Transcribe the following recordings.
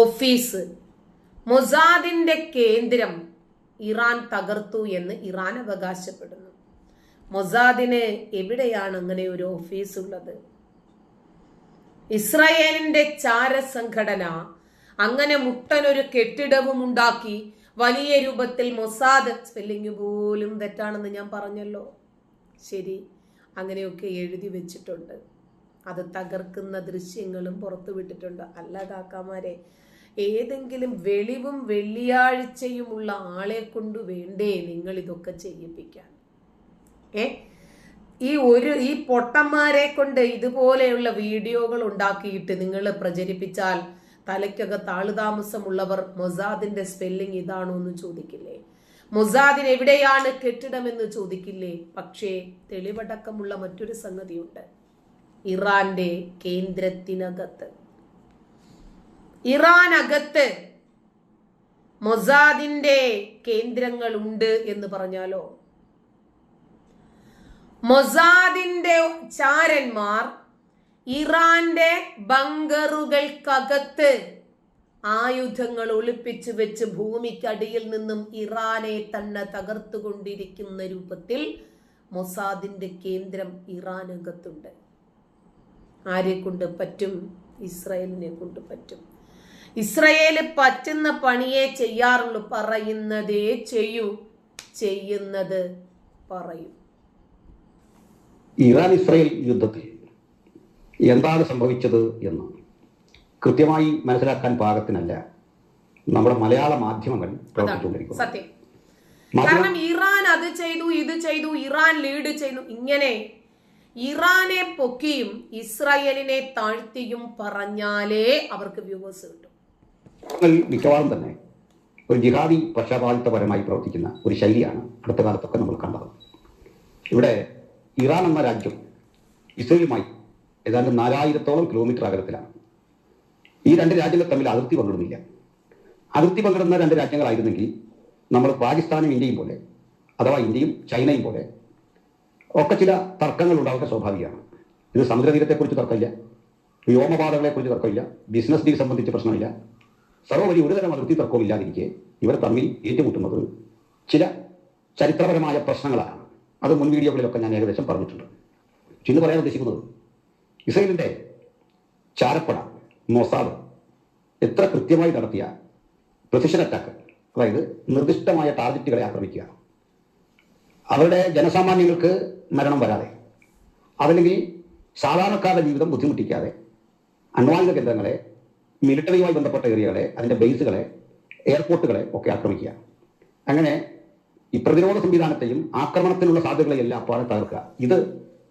Office മൊസാദിന്റെ കേന്ദ്രം Iran തകർത്തു എന്ന് ഇറാൻ അവകാശപ്പെടുന്നു. മൊസാദിന് എവിടെയാണ് അങ്ങനെ ഒരു ഓഫീസ് ഉള്ളത്? ഇസ്രായേലിന്റെ ചാരസംഘടന അങ്ങനെ മുട്ടനൊരു കെട്ടിടവും ഉണ്ടാക്കി വലിയ രൂപത്തിൽ മൊസാദ് സ്പെല്ലിങ് പോലും തെറ്റാണെന്ന് ഞാൻ പറഞ്ഞല്ലോ. ശരി അങ്ങനെയൊക്കെ എഴുതി വെച്ചിട്ടുണ്ട്. അത് തകർക്കുന്ന ദൃശ്യങ്ങളും പുറത്തുവിട്ടിട്ടുണ്ട്. അല്ല കാക്കാമാരെ ഏതെങ്കിലും വെളിവും വെള്ളിയാഴ്ചയുമുള്ള ആളെ കൊണ്ട് വേണ്ടേ നിങ്ങൾ ഇതൊക്കെ ചെയ്യിപ്പിക്കാൻ? ഏ? ഈ ഒരു ഈ പൊട്ടന്മാരെ കൊണ്ട് ഇതുപോലെയുള്ള വീഡിയോകൾ ഉണ്ടാക്കിയിട്ട് നിങ്ങൾ പ്രചരിപ്പിച്ചാൽ തലയ്ക്കകത്ത് ആളുതാമസമുള്ളവർ മൊസാദിന്റെ സ്പെല്ലിംഗ് ഇതാണോ എന്ന് ചോദിക്കില്ലേ? മൊസാദിന് എവിടെയാണ് കെട്ടിടമെന്ന് ചോദിക്കില്ലേ? പക്ഷേ തെളിവടക്കമുള്ള മറ്റൊരു സംഗതിയുണ്ട്. ഇറാന്റെ കേന്ദ്രത്തിനകത്ത്. ഇറാൻ അകത്ത് മൊസാദിന്റെ കേന്ദ്രങ്ങളുണ്ട് എന്ന് പറഞ്ഞാലോ? മൊസാദിന്റെ ചാരന്മാർ ഇറാന്റെ ബങ്കറുകൾക്കകത്ത് ആയുധങ്ങൾ ഒളിപ്പിച്ചു വെച്ച് ഭൂമിക്കടിയിൽ നിന്നും ഇറാനെ തന്നെ തകർത്തുകൊണ്ടിരിക്കുന്ന രൂപത്തിൽ മൊസാദിന്റെ കേന്ദ്രം ഇറാനകത്തുണ്ട്. ആരെ കൊണ്ട് പറ്റും? ഇസ്രായേലിനെ കൊണ്ട് പറ്റും. ഇസ്രയേൽ പറ്റുന്ന പണിയെ ചെയ്യാറുള്ളൂ. പറയുന്നതേ ചെയ്യൂ. ചെയ്യുന്നത് പറയും. ഇറാൻ ഇസ്രയേൽ യുദ്ധത്തിൽ എന്താണ് സംഭവിച്ചത് എന്ന് കൃത്യമായി മനസ്സിലാക്കാൻ പാകത്തിനല്ല നമ്മുടെ മലയാള മാധ്യമങ്ങൾ പ്രവർത്തിച്ചുകൊണ്ടിരിക്കുന്നത്. സത്യം. കാരണം ഇറാൻ അത് ചെയ്തു ഇത് ചെയ്തു ഇറാൻ ലീഡ് ചെയ്തു ഇങ്ങനെ ഇറാനെ പൊക്കിയും ഇസ്രായേലിനെ താഴ്ത്തിയും പറഞ്ഞാലേ അവർക്ക് വ്യൂവേഴ്സ് കിട്ടും. മാധ്യമങ്ങൾ മിക്കവാറും തന്നെ ഒരു ജിഹാദി പക്ഷപാതിത്വപരമായി പ്രവർത്തിക്കുന്ന ഒരു ശൈലിയാണ് അടുത്ത കാലത്തൊക്കെ നമ്മൾ കണ്ടത്. ഇവിടെ ഇറാൻ എന്ന രാജ്യം ഇസ്രയേലുമായി ഏതാണ്ട് നാലായിരത്തോളം കിലോമീറ്റർ അകലത്തിലാണ്. ഈ രണ്ട് രാജ്യങ്ങൾ തമ്മിൽ അതിർത്തി പങ്കിടുന്നില്ല. അതിർത്തി പങ്കിടുന്ന രണ്ട് രാജ്യങ്ങളായിരുന്നെങ്കിൽ നമ്മൾ പാകിസ്ഥാനും ഇന്ത്യയും പോലെ അഥവാ ഇന്ത്യയും ചൈനയും പോലെ ഒക്കെ ചില തർക്കങ്ങൾ ഉണ്ടാവുക സ്വാഭാവികമാണ്. ഇത് സമുദ്രതീരത്തെക്കുറിച്ച് തർക്കമില്ല. വ്യോമപാതകളെക്കുറിച്ച് തർക്കമില്ല. ബിസിനസ് ഡീൽ സംബന്ധിച്ച് പ്രശ്നമില്ല. സർവപരി ഒരുതരം അതിർത്തി തർക്കവും ഇല്ലാതിരിക്കെ ഇവർ തമ്മിൽ ഏറ്റുമുട്ടുന്നത് ചില ചരിത്രപരമായ പ്രശ്നങ്ങളാണ്. അത് മുൻ വീഡിയോകളിലൊക്കെ ഞാൻ ഏകദേശം പറഞ്ഞിട്ടുണ്ട്. ഇന്ന് പറയാൻ ഉദ്ദേശിക്കുന്നത് ഇസ്രയേലിന്റെ ചാരപ്പട മൊസാദ് എത്ര കൃത്യമായി നടത്തിയ പ്രസിഷൻ അറ്റാക്ക് അതായത് നിർദ്ദിഷ്ടമായ ടാർഗറ്റുകളെ ആക്രമിക്കുക. അവരുടെ ജനസാമാന്യങ്ങൾക്ക് മരണം വരാതെ അതല്ലെങ്കിൽ സാധാരണക്കാരുടെ ജീവിതം ബുദ്ധിമുട്ടിക്കാതെ അണ്വായുധ കേന്ദ്രങ്ങളെ മിലിറ്ററിയുമായി ബന്ധപ്പെട്ട ഏരിയകളെ അതിന്റെ ബേസുകളെ എയർപോർട്ടുകളെ ഒക്കെ ആക്രമിക്കുക. അങ്ങനെ ഈ പ്രതിരോധ സംവിധാനത്തെയും ആക്രമണത്തിനുള്ള സാധ്യതകളെയെല്ലാം അപ്പാടെ തകർക്കുക. ഇത്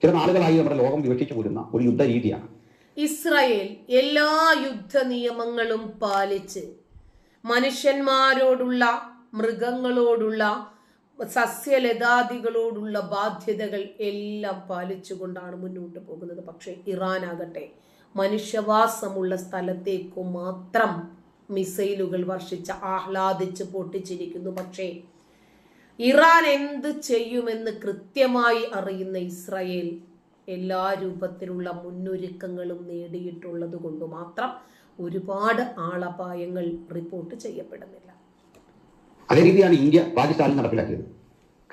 ചില നാളുകളായി നമ്മുടെ ലോകം വിവക്ഷിച്ചു പോരുന്ന ഒരു യുദ്ധ രീതിയാണ് ഇസ്രായേൽ എല്ലാ യുദ്ധ നിയമങ്ങളും പാലിച്ച് മനുഷ്യന്മാരോടുള്ള മൃഗങ്ങളോടുള്ള സസ്യലതാദികളോടുള്ള ബാധ്യതകൾ എല്ലാം പാലിച്ചുകൊണ്ടാണ് മുന്നോട്ട് പോകുന്നത്. പക്ഷേ ഇറാൻ ആകട്ടെ മനുഷ്യവാസമുള്ള സ്ഥലത്തേക്കു മാത്രം മിസൈലുകൾ വർഷിച്ച് ആഹ്ലാദിച്ച് പൊട്ടിച്ചിരിക്കുന്നു. പക്ഷേ ഇറാൻ എന്ത് ചെയ്യുമെന്ന് കൃത്യമായി അറിയുന്ന ഇസ്രായേൽ എല്ലാ രൂപത്തിലുള്ള മുന്നൊരുക്കങ്ങളും നേടിയിട്ടുള്ളത് കൊണ്ട് മാത്രം ഒരുപാട് ആളപായങ്ങൾ റിപ്പോർട്ട് ചെയ്യപ്പെടുന്നില്ല. അതേ രീതിയാണ് ഇന്ത്യ പാകിസ്ഥാനിൽ നടപ്പിലാക്കിയത്.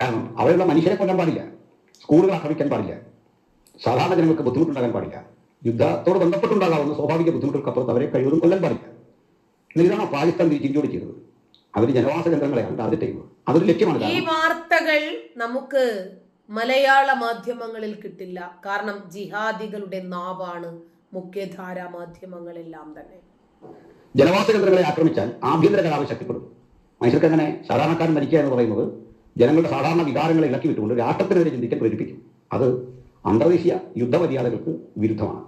കാരണം അവിടെയുള്ള മനുഷ്യരെ കൊല്ലാൻ പാടില്ല. സ്കൂളുകൾ ആക്രമിക്കാൻ പാടില്ല. സാധാരണ ജനങ്ങൾക്ക് ബുദ്ധിമുട്ടുണ്ടാകാൻ പാടില്ല. യുദ്ധത്തോട് ബന്ധപ്പെട്ടുണ്ടാകാവുന്ന സ്വാഭാവിക ബുദ്ധിമുട്ടുകൾക്കപ്പുറത്ത് അവരെ കഴിവതും കൊല്ലാൻ പാടില്ല. എന്നാൽ ഇതാണ് പാകിസ്ഥാൻ തിരിച്ചിഞ്ചോട് ചെയ്തത്. അവർ ജനവാസ കേന്ദ്രങ്ങളെയാണ് ടാർഗറ്റ് ചെയ്യുന്നത്. അതൊരു ലക്ഷ്യമാണ് ഈ വാർത്തകൾ നമുക്ക് മലയാള മാധ്യമങ്ങളിൽ കിട്ടില്ല. കാരണം ജിഹാദികളുടെ നാവാണ് മുഖ്യധാര മാധ്യമങ്ങളെല്ലാം തന്നെ. ജനവാസ കേന്ദ്രങ്ങളെ ആക്രമിച്ചാൽ ആഭ്യന്തര കലാപം ശക്തിപ്പെടും. മനുഷ്യർക്ക് അങ്ങനെ സാധാരണക്കാരൻ മരിക്കുക എന്ന് പറയുന്നത് ജനങ്ങളുടെ സാധാരണ വികാരങ്ങളെ ഇളക്കി വിട്ടുകൊണ്ട് രാഷ്ട്രത്തിനെതിരെ ചിന്തിക്കാൻ പ്രേരിപ്പിക്കും. അത് അന്തർദേശീയ യുദ്ധമര്യാദകൾക്ക് വിരുദ്ധമാണ്.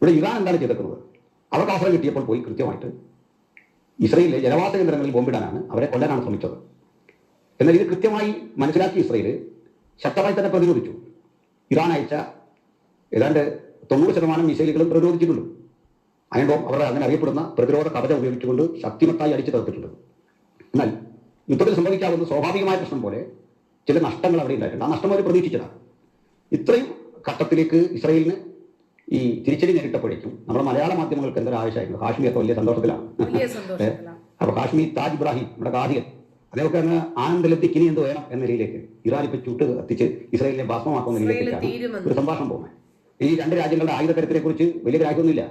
ഇവിടെ ഇറാൻ എന്താണ് ചെയ്തിട്ടുള്ളത് അവർക്ക് അവസരം കിട്ടിയപ്പോൾ പോയി കൃത്യമായിട്ട് ഇസ്രയേലിലെ ജനവാസ കേന്ദ്രങ്ങളിൽ ബോംബിടാനാണ് അവരെ കൊല്ലാനാണ് ശ്രമിച്ചത്. എന്നാൽ ഇത് കൃത്യമായി മനസ്സിലാക്കിയ ഇസ്രയേൽ ശക്തമായി തന്നെ പ്രതിരോധിച്ചു. ഇറാൻ അയച്ച ഏതാണ്ട് തൊണ്ണൂറ് ശതമാനം മിസൈലുകളും പ്രതിരോധിച്ചിട്ടുണ്ട്. അയണ്ടോം അവർ അങ്ങനെ അറിയപ്പെടുന്ന പ്രതിരോധ കവചം ഉപയോഗിച്ചുകൊണ്ട് ശക്തിമത്തായി അടിച്ചു തീർത്തിട്ടുണ്ട് എന്നാൽ യുദ്ധത്തിൽ സംഭവിക്കാവുന്ന സ്വാഭാവികമായ പ്രശ്നം പോലെ ചില നഷ്ടങ്ങൾ അവിടെ ഉണ്ടായിട്ടുണ്ട്. ആ നഷ്ടം അവർ പ്രതീക്ഷിച്ചതാണ്. ഇത്രയും ഘട്ടത്തിലേക്ക് ഇസ്രയേലിന് ഈ തിരിച്ചടി നേരിട്ടപ്പോഴേക്കും നമ്മുടെ മലയാള മാധ്യമങ്ങൾക്ക് എന്തൊരു ആവശ്യമായിരുന്നു കാശ്മീരൊക്കെ വലിയ സന്തോഷത്തിലാണ്. വലിയ സന്തോഷത്തിലാണ്. അപ്പൊ കാശ്മീർ താജ് ഇബ്രാഹിം നമ്മുടെ ഗാഹിയൻ അദ്ദേഹമൊക്കെ അങ്ങ് ആനന്ദലത്തിക്ക് ഇനി എന്ത് വേണം എന്ന രീതിയിലേക്ക് ഇറാൻ ഇപ്പൊ ചുട്ട് കത്തിച്ച് ഇസ്രയേലിനെ ഭസ്മമാക്കുന്ന രീതിയിലേക്കാണ് ഒരു സംഭാഷണം പോകുന്നത് ഈ രണ്ട് രാജ്യങ്ങളുടെ ആയുധ ആയുധക്കരത്തിനെ കുറിച്ച് വലിയ ഗ്രാഹ്യമൊന്നുമില്ല.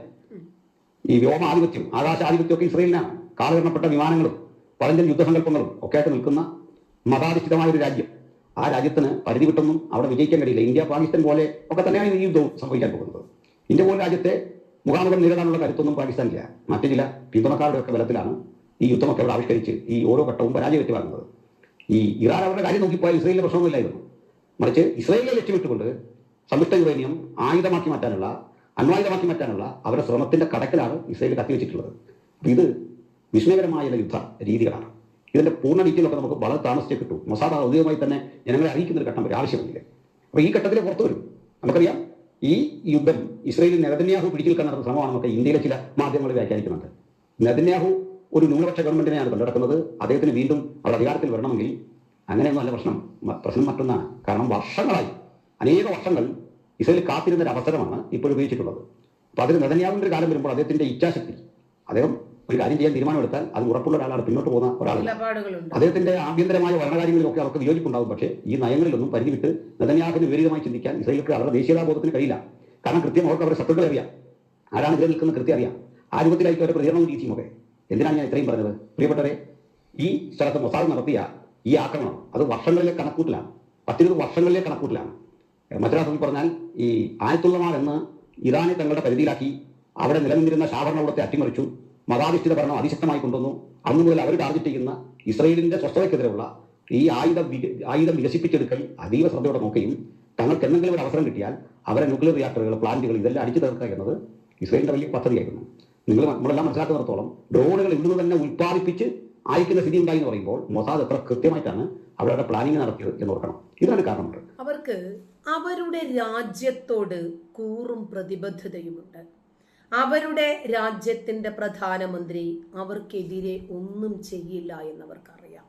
ഈ വ്യോമാധിപത്യം ആകാശാധിപത്യം ഒക്കെ ഇസ്രയേലിനാണ്. കാലഹരണപ്പെട്ട വിമാനങ്ങളും പഴഞ്ചൻ യുദ്ധസങ്കല്പങ്ങളും ഒക്കെ ആയിട്ട് നിൽക്കുന്ന മതാധിഷ്ഠിതമായ ഒരു രാജ്യം. ആ രാജ്യത്തിന് പരിധി വിട്ടൊന്നും അവിടെ വിജയിക്കാൻ കഴിയില്ല. ഇന്ത്യ പാകിസ്ഥാൻ പോലെ ഒക്കെ തന്നെയാണ് ഈ യുദ്ധവും സംഭവിക്കാൻ പോകുന്നത്. ഇന്ത്യ പോലെ രാജ്യത്തെ മുഖാമുഖം നേരിടാനുള്ള കരുത്തൊന്നും പാകിസ്ഥാനില്ല മറ്റു ചില പിന്തുണക്കാരുടെ ഒക്കെ ബലത്തിലാണ് ഈ യുദ്ധമൊക്കെ അവിടെ ആവിഷ്കരിച്ച് ഈ ഓരോ ഘട്ടവും പരാജയപ്പെട്ട് വാങ്ങുന്നത് ഈ ഇറാൻ അവരുടെ കാര്യം നോക്കിപ്പോയാൽ ഇസ്രയേലിന്റെ പ്രശ്നമൊന്നുമില്ലായിരുന്നു. മറിച്ച് ഇസ്രയേലിനെ ലക്ഷ്യമിട്ടുകൊണ്ട് സംയുക്ത യുറേനിയം ആയുധമാക്കി മാറ്റാനുള്ള അണ്വായുധമാക്കി മാറ്റാനുള്ള അവരുടെ ശ്രമത്തിന്റെ കടക്കിലാണ് ഇസ്രയേൽ കത്തിവെച്ചിട്ടുള്ളത്. വെച്ചിട്ടുള്ളത് ഇത് വിസ്മയകരമായ യുദ്ധ രീതികളാണ്. ഇതിന്റെ പൂർണ ഡീറ്റെയിലൊക്കെ നമുക്ക് വളരെ താമസിച്ചേ കിട്ടും. മൊസാദ് ഔദ്യോഗികമായി തന്നെ ജനങ്ങളെ അറിയിക്കുന്ന ഒരു ഘട്ടം വരെ ആവശ്യമില്ല അപ്പൊ ഈ ഘട്ടത്തിൽ പുറത്തു വരും. നമുക്കറിയാം ഈ യുദ്ധം ഇസ്രയേലിൽ നെതന്യാഹു പിടിച്ചു നിൽക്കാൻ നടന്ന ശ്രമമാണെന്നൊക്കെ ഇന്ത്യയിലെ ചില മാധ്യമങ്ങൾ വ്യാഖ്യാനിക്കുന്നുണ്ട്. നെതന്യാഹു ഒരു ന്യൂനപക്ഷ ഗവൺമെന്റിനെയാണ് കണ്ടെടുക്കുന്നത്. അദ്ദേഹത്തിന് വീണ്ടും അവർ അധികാരത്തിൽ വരണമെങ്കിൽ അങ്ങനെയൊന്നും നല്ല പ്രശ്നം. പ്രശ്നം മറ്റൊന്നാണ്. കാരണം വർഷങ്ങളായി അനേക വർഷങ്ങൾ ഇസ്രയേൽ കാത്തിരുന്ന ഒരു അവസരമാണ് ഇപ്പോൾ ഉപയോഗിച്ചിട്ടുള്ളത്. അപ്പൊ അതിന് നെതന്യാഹുവിന്റെ കാലം വരുമ്പോൾ അദ്ദേഹത്തിന്റെ ഇച്ഛാശക്തി അദ്ദേഹം ഒരു കാര്യം ചെയ്യാൻ തീരുമാനമെടുത്താൽ അത് ഉറപ്പുള്ള ഒരാളാണ് പിന്നോട്ട് പോകുന്ന ഒരാൾ നിലപാടുകളുണ്ട്. അദ്ദേഹത്തിന്റെ ആഭ്യന്തരമായ ഭരണകാര്യങ്ങളിലൊക്കെ അവർക്ക് വിയോജിപ്പുണ്ടാകും പക്ഷേ ഈ നയങ്ങളിലൊന്നും പരിധി വിട്ട് നെതന്യാഹിന് വിപരീതമായി ചിന്തിക്കാൻ ഇസ്രയേൽക്ക് അവരുടെ ദേശീയതാബോധത്തിന് കഴിയില്ല. കാരണം കൃത്യം അവർക്ക് അവരുടെ ശത്രുക്കളെ അറിയാം. ആരാണ് ഇതിൽ നിൽക്കുന്ന കൃത്യം അറിയാം. ആ രൂപത്തിലായിരിക്കും അവരുടെ പ്രതികരണവും രീതിയും ഒക്കെ. എന്തിനാണ് ഞാൻ ഇത്രയും പറഞ്ഞത്? പ്രിയപ്പെട്ടവരെ ഈ സ്ഥലത്ത് മൊസാദ് നടത്തിയ ഈ ആക്രമണം അത് വർഷങ്ങളിലെ കണക്കൂട്ടിലാണ്. പത്തിരുപത് വർഷങ്ങളിലെ കണക്കൂട്ടിലാണ്. മറ്റൊരാൾ പറഞ്ഞാൽ ഈ ആയത്തുള്ളമാർ എന്ന് ഇറാനെ തങ്ങളുടെ പരിധിയിലാക്കി അവിടെ നിലനിന്നിരുന്ന ശാവരണത്തെ അട്ടിമറിച്ചു. മതാധിഷ്ഠിത ഭരണം അതിശക്തമായി കൊണ്ടുവന്നു. അന്നു മുതൽ അവർ ടാർഗറ്റ് ചെയ്യുന്ന ഇസ്രയേലിന്റെ സ്വസ്ഥതയ്ക്കെതിരെയുള്ള ഈ ആയുധ ആയുധം വികസിപ്പിച്ചെടുക്കൽ അതീവ ശ്രദ്ധയോടെ നോക്കുകയും തങ്ങൾക്ക് എന്തെങ്കിലും ഒരു അവസരം കിട്ടിയാൽ അവരെ ന്യൂക്ലിയർ റിയാക്ടറുകൾ പ്ലാന്റുകൾ ഇതെല്ലാം അടിച്ചു തീർക്കുക എന്നത് ഇസ്രയേലിന്റെ വലിയ പദ്ധതിയായിരുന്നു. നിങ്ങൾ നമ്മളെല്ലാം മനസ്സിലാക്കുന്നിടത്തോളം ഡ്രോണുകൾ ഇവിടുന്ന് തന്നെ ഉൽപ്പാദിപ്പിച്ച് അയക്കുന്ന സ്ഥിതി ഉണ്ടായി എന്ന് പറയുമ്പോൾ മൊസാദ് എത്ര കൃത്യമായിട്ടാണ് അവരുടെ പ്ലാനിങ് നടത്തിയത് എന്ന് ഓർക്കണം. ഇതാണ് കാരണമുണ്ട്. അവർക്ക് അവരുടെ രാജ്യത്തോട് കൂറും പ്രതിബദ്ധതയുമുണ്ട്. അവരുടെ രാജ്യത്തിന്റെ പ്രധാനമന്ത്രി അവർക്കെതിരെ ഒന്നും ചെയ്യില്ല എന്നവർക്കറിയാം.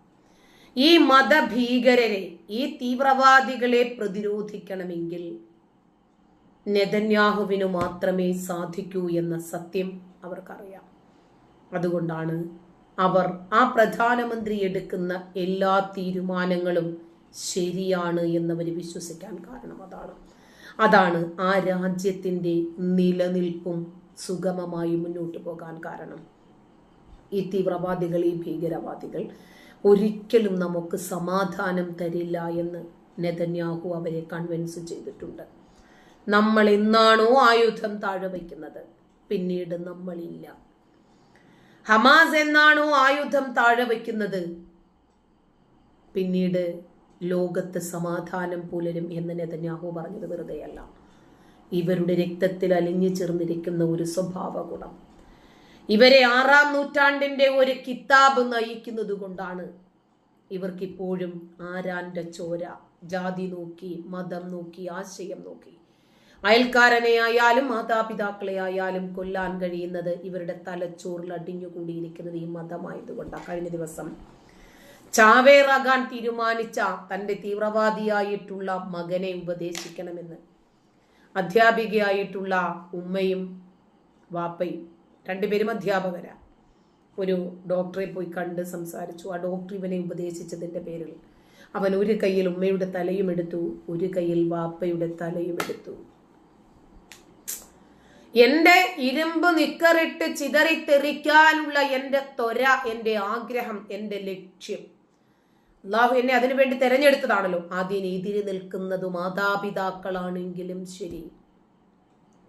ഈ മതഭീകരരെ ഈ തീവ്രവാദികളെ പ്രതിരോധിക്കണമെങ്കിൽ നെതന്യാഹുവിനു മാത്രമേ സാധിക്കൂ എന്ന സത്യം അവർക്കറിയാം. അതുകൊണ്ടാണ് അവർ ആ പ്രധാനമന്ത്രി എടുക്കുന്ന എല്ലാ തീരുമാനങ്ങളും ശരിയാണ് എന്നവർ വിശ്വസിക്കാൻ കാരണം അതാണ്. അതാണ് ആ രാജ്യത്തിന്റെ നിലനിൽപ്പും സുഗമമായി മുന്നോട്ട് പോകാൻ കാരണം. ഈ തീവ്രവാദികൾ ഈ ഭീകരവാദികൾ ഒരിക്കലും നമുക്ക് സമാധാനം തരില്ല എന്ന് നെതന്യാഹു അവരെ കൺവിൻസ് ചെയ്തിട്ടുണ്ട്. നമ്മൾ എന്നാണോ ആയുധം താഴെ വയ്ക്കുന്നത്? പിന്നീട് നമ്മളില്ല. ഹമാസ് എന്നാണോ ആയുധം താഴെ വയ്ക്കുന്നത്? പിന്നീട് ലോകത്ത് സമാധാനം പുലരും എന്ന് നെതന്യാഹു പറഞ്ഞത് വെറുതെയല്ല. ഇവരുടെ രക്തത്തിൽ അലിഞ്ഞു ചേർന്നിരിക്കുന്ന ഒരു സ്വഭാവ ഗുണം ഇവരെ ആറാം നൂറ്റാണ്ടിന്റെ ഒരു കിതാബ് നയിക്കുന്നത് കൊണ്ടാണ് ഇവർക്കിപ്പോഴും ആരാന്റെ ചോര ജാതി നോക്കി മതം നോക്കി ആശയം നോക്കി. അയൽക്കാരനെ ആയാലും മാതാപിതാക്കളെ ആയാലും കൊല്ലാൻ കഴിയുന്നത് ഇവരുടെ തലച്ചോറിൽ അടിഞ്ഞുകൂടിയിരിക്കുന്നത് ഈ മതമായതുകൊണ്ടാണ് കഴിഞ്ഞ ദിവസം ചാവേറാകാൻ തീരുമാനിച്ച തന്റെ തീവ്രവാദിയായിട്ടുള്ള മകനെ ഉപദേശിക്കണമെന്ന് അധ്യാപികയായിട്ടുള്ള ഉമ്മയും വാപ്പയും രണ്ടുപേരും അധ്യാപകരാണ് ഒരു ഡോക്ടറെ പോയി കണ്ട് സംസാരിച്ചു. ആ ഡോക്ടർ ഇവനെ ഉപദേശിച്ചതിന്റെ പേരിൽ അവൻ ഒരു കയ്യിൽ ഉമ്മയുടെ തലയും എടുത്തു ഒരു കയ്യിൽ വാപ്പയുടെ തലയും എടുത്തു. എന്റെ ഇരുമ്പ് നിക്കറിട്ട് ചിതറിത്തെറിക്കാനുള്ള എന്റെ ത്വര എന്റെ ആഗ്രഹം എന്റെ ലക്ഷ്യം അള്ളാഹു എന്നെ അതിനുവേണ്ടി തെരഞ്ഞെടുത്തതാണല്ലോ. അതിനെതിരെ നിൽക്കുന്നത് മാതാപിതാക്കളാണെങ്കിലും ശരി.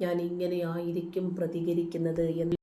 ഞാൻ ഇങ്ങനെയായിരിക്കും പ്രതികരിക്കുന്നത് എന്ന്